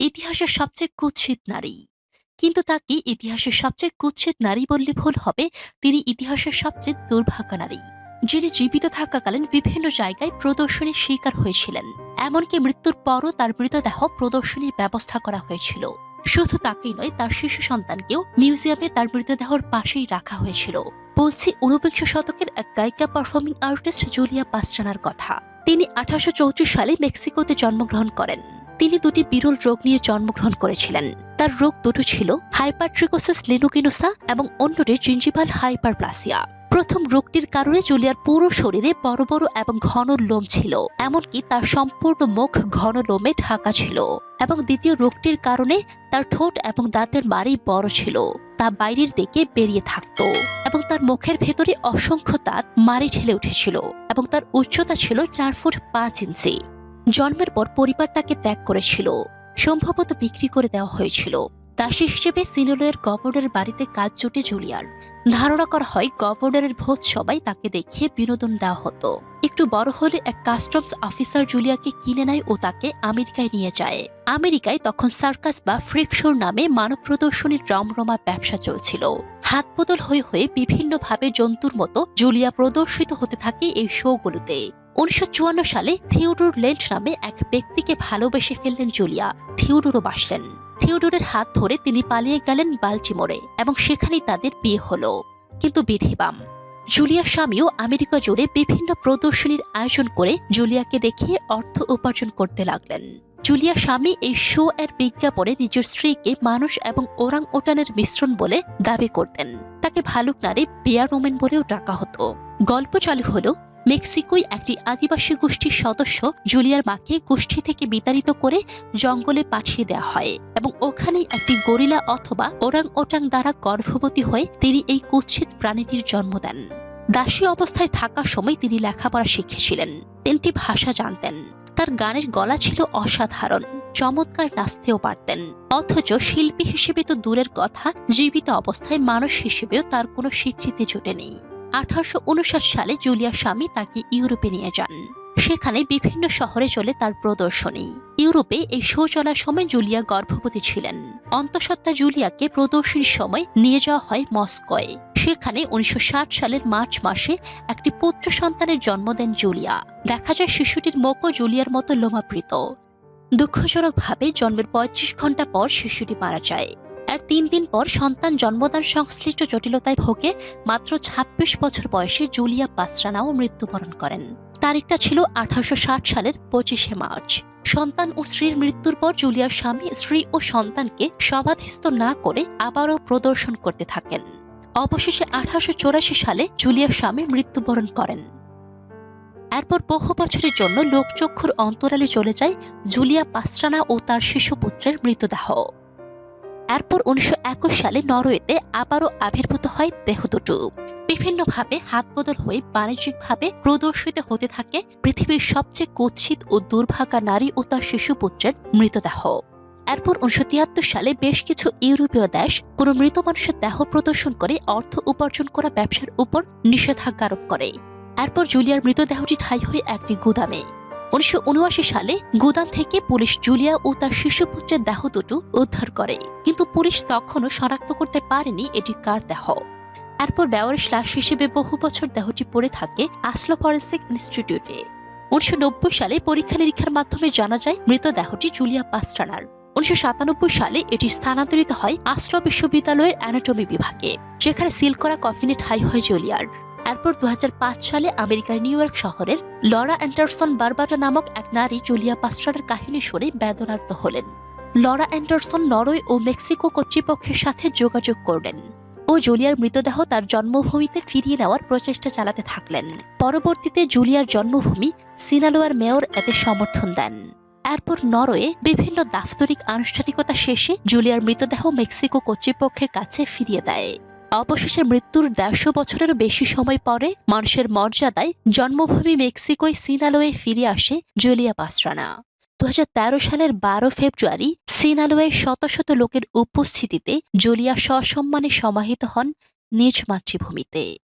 ইতিহাসের সবচেয়ে কুৎসিত নারী। কিন্তু তাকে ইতিহাসের সবচেয়ে কুৎসিত নারী বললে ভুল হবে? তিনি ইতিহাসের সবচেয়ে দুর্ভাগ্য নারী, যিনি জীবিত থাকাকালীন বিভিন্ন জায়গায় প্রদর্শনীর শিকার হয়েছিলেন। এমনকি মৃত্যুর পরও তার মৃতদেহ প্রদর্শনীর ব্যবস্থা করা হয়েছিল। শুধু তাকেই নয়, তার শিশু সন্তানকেও মিউজিয়ামে তার মৃতদেহর পাশেই রাখা হয়েছিল। বলছি ঊনবিংশ শতকের এক গায়িকা পারফর্মিং আর্টিস্ট জুলিয়া পাস্টানার কথা। তিনি আঠারোশো চৌত্রিশ সালে মেক্সিকোতে জন্মগ্রহণ করেন। তিনি দুটি বিরল রোগ নিয়ে জন্মগ্রহণ করেছিলেন। তার রোগ দুটো ছিল হাইপারট্রিকোসিস লিনুকিনোসা এবং অন্যটি জিঞ্জিভাল হাইপারপ্লাসিয়া। প্রথম রোগটির কারণে জুলিয়ার পুরো শরীরে বড় বড় এবং ঘন লোম ছিল, এমনকি তার সম্পূর্ণ মুখ ঘন লোমে ঢাকা ছিল এবং দ্বিতীয় রোগটির কারণে তার ঠোঁট এবং দাঁতের মারি বড় ছিল। তা বাইরের দিকে বেরিয়ে থাকত এবং তার মুখের ভেতরে অসংখ্য দাঁত মারি ঠেলে উঠেছিল এবং তার উচ্চতা ছিল চার ফুট পাঁচ ইঞ্চি। জন্মের পর পরিবার তাকে ত্যাগ করেছিল, সম্ভবত বিক্রি করে দেওয়া হয়েছিল। দাসী হিসেবে সিনোলয়ের গভর্নরের বাড়িতে কাজ জুটে জুলিয়ার ধারণা করা হয় গভর্নরের ভোজ সবাই তাকে দেখিয়ে বিনোদন দেওয়া হতো। একটু বড় হলে এক কাস্টমস অফিসার জুলিয়াকে কিনে নেয় ও তাকে আমেরিকায় নিয়ে যায়। আমেরিকায় তখন সার্কাস বা ফ্রিকশোর নামে মানব প্রদর্শনীর রমরমা ব্যবসা চলছিল। হাত বদল হয়ে হয়ে বিভিন্নভাবে জন্তুর মতো জুলিয়া প্রদর্শিত হতে থাকে এই শোগুলোতে। উনিশশো চুয়ান্ন সালে থিওডোর লেন্ট নামে এক ব্যক্তিকে ভালোবেসে ফেললেন জুলিয়া। থিওডোরও বাসলেন থিওডোরের হাত ধরে তিনি পালিয়ে গেলেন বালচিমোরে এবং সেখানেই তাদের বিয়ে হলো। কিন্তু বিধিবাম, জুলিয়ার স্বামীও আমেরিকা জুড়ে বিভিন্ন প্রদর্শনীর আয়োজন করে জুলিয়াকে দেখিয়ে অর্থ উপার্জন করতে লাগলেন। জুলিয়ার স্বামী এই শো এর বিজ্ঞাপনে নিজের স্ত্রীকে মানুষ এবং ওরাং ওটানের মিশ্রণ বলে দাবি করতেন। তাকে ভালুক নারী বিয়ার ওমেন বলেও ডাকা হতো। গল্প চালু হলো মেক্সিকোয় একটি আদিবাসী গোষ্ঠীর সদস্য জুলিয়ার মাকে গোষ্ঠী থেকে বিতাড়িত করে জঙ্গলে পাঠিয়ে দেওয়া হয় এবং ওখানেই একটি গরিলা অথবা ওরাং ওটাং দ্বারা গর্ভবতী হয়ে তিনি এই কুৎসিত প্রাণীটির জন্ম দেন। দাসী অবস্থায় থাকার সময় তিনি লেখাপড়া শিখেছিলেন, তিনটি ভাষা জানতেন। তার গানের গলা ছিল অসাধারণ, চমৎকার নাচতেও পারতেন। অথচ শিল্পী হিসেবে তো দূরের কথা, জীবিত অবস্থায় মানুষ হিসেবেও তার কোনো স্বীকৃতি জোটেনি আঠারোশো উনষাট সালে জুলিয়ার স্বামী তাকে ইউরোপে নিয়ে যান। সেখানে বিভিন্ন শহরে চলে তার প্রদর্শনী। ইউরোপে এই শো চলার সময় জুলিয়া গর্ভবতী ছিলেন। অন্তঃসত্ত্বা জুলিয়াকে প্রদর্শনীর সময় নিয়ে যাওয়া হয় মস্কোয়। সেখানে উনিশশো ষাট সালের মার্চ মাসে একটি পুত্র সন্তানের জন্ম দেন জুলিয়া। দেখা যায় শিশুটির মুখও জুলিয়ার মতো লোমাবৃত। দুঃখজনকভাবে জন্মের পঁয়ত্রিশ ঘণ্টা পর শিশুটি মারা যায়। আর তিন দিন পর সন্তান জন্মদান সংশ্লিষ্ট জটিলতায় ভোগে মাত্র ২৬ বছর বয়সে জুলিয়া পাসরানাও মৃত্যুবরণ করেন। তারিখটা ছিল আঠারোশ ষাট সালের পঁচিশে মার্চ। সন্তান ও স্ত্রীর মৃত্যুর পর জুলিয়ার স্বামী, স্ত্রী ও সন্তানকে সমাধিস্থ না করে আবারও প্রদর্শন করতে থাকেন। অবশেষে আঠারোশো চুরাশি সালে জুলিয়ার স্বামী মৃত্যুবরণ করেন। এরপর বহু বছরের জন্য লোকচক্ষুর অন্তরালে চলে যায় জুলিয়া পাস্ট্রানা ও তার শিশুপুত্রের মৃতদেহ। এরপর উনিশশো একুশ সালে নরওয়েতে আবারও আবির্ভূত হয় দেহ দুটো। বিভিন্নভাবে হাত বদল হয়ে বাণিজ্যিকভাবে প্রদর্শিত হতে থাকে পৃথিবীর সবচেয়ে কুৎসিত ও দুর্ভাগা নারী ও তার শিশুপুত্রের মৃতদেহ। এরপর উনিশশো তিয়াত্তর সালে বেশ কিছু ইউরোপীয় দেশ কোনো মৃত মানুষের দেহ প্রদর্শন করে অর্থ উপার্জন করা ব্যবসার উপর নিষেধাজ্ঞা আরোপ করে। এরপর জুলিয়ার মৃতদেহটি ঠাই হয়ে একটি গুদামে। উনিশশো উনআশি সালে গুদাম থেকে পুলিশ জুলিয়া ও তার শিশুপুত্রের দেহ দুটো উদ্ধার করে। কিন্তু পুলিশ তখনও শনাক্ত করতে পারেনি এটি কার দেহ। এরপর ব্যবহারের লাশ হিসেবে বহু বছর দেহটি পড়ে থাকে আসলো ফরেন্সিক ইনস্টিটিউটে। উনিশশো নব্বই সালে পরীক্ষা নিরীক্ষার মাধ্যমে জানা যায়, মৃতদেহটি জুলিয়া পাস্টানার। উনিশশো সাতানব্বই সালে এটি স্থানান্তরিত হয় আসলো বিশ্ববিদ্যালয়ের অ্যানাটমি বিভাগে, যেখানে সিল করা কফিনে ঠাই হয় জুলিয়ার। এরপর দু সালে আমেরিকার নিউ ইয়র্ক শহরের লরা অ্যান্ডারসন বারবাটা নামক এক নারী জুলিয়া পাস্টারের কাহিনী শুনে বেদনার্ত হলেন। লরা অ্যান্ডারসন নরওয়ে ও মেক্সিকো কর্তৃপক্ষের সাথে যোগাযোগ করলেন ও জুলিয়ার মৃতদেহ তার জন্মভূমিতে ফিরিয়ে নেওয়ার প্রচেষ্টা চালাতে থাকলেন। পরবর্তীতে জুলিয়ার জন্মভূমি সিনালোয়ার মেয়র এতে সমর্থন দেন। এরপর নরওয়ে বিভিন্ন দাপ্তরিক আনুষ্ঠানিকতা শেষে জুলিয়ার মৃতদেহ মেক্সিকো কর্তৃপক্ষের কাছে ফিরিয়ে দেয়। অবশেষে মৃত্যুর দেড়শো বছরেরও বেশি সময় পরে মানুষের মর্যাদায় জন্মভূমি মেক্সিকোয় সিনালোয়ে ফিরে আসে জুলিয়া পাসরানা। দু হাজার তেরো সালের বারো ফেব্রুয়ারি সিনালোয়ে শত শত লোকের উপস্থিতিতে জুলিয়া সসম্মানে সমাহিত হন নিজ মাতৃভূমিতে।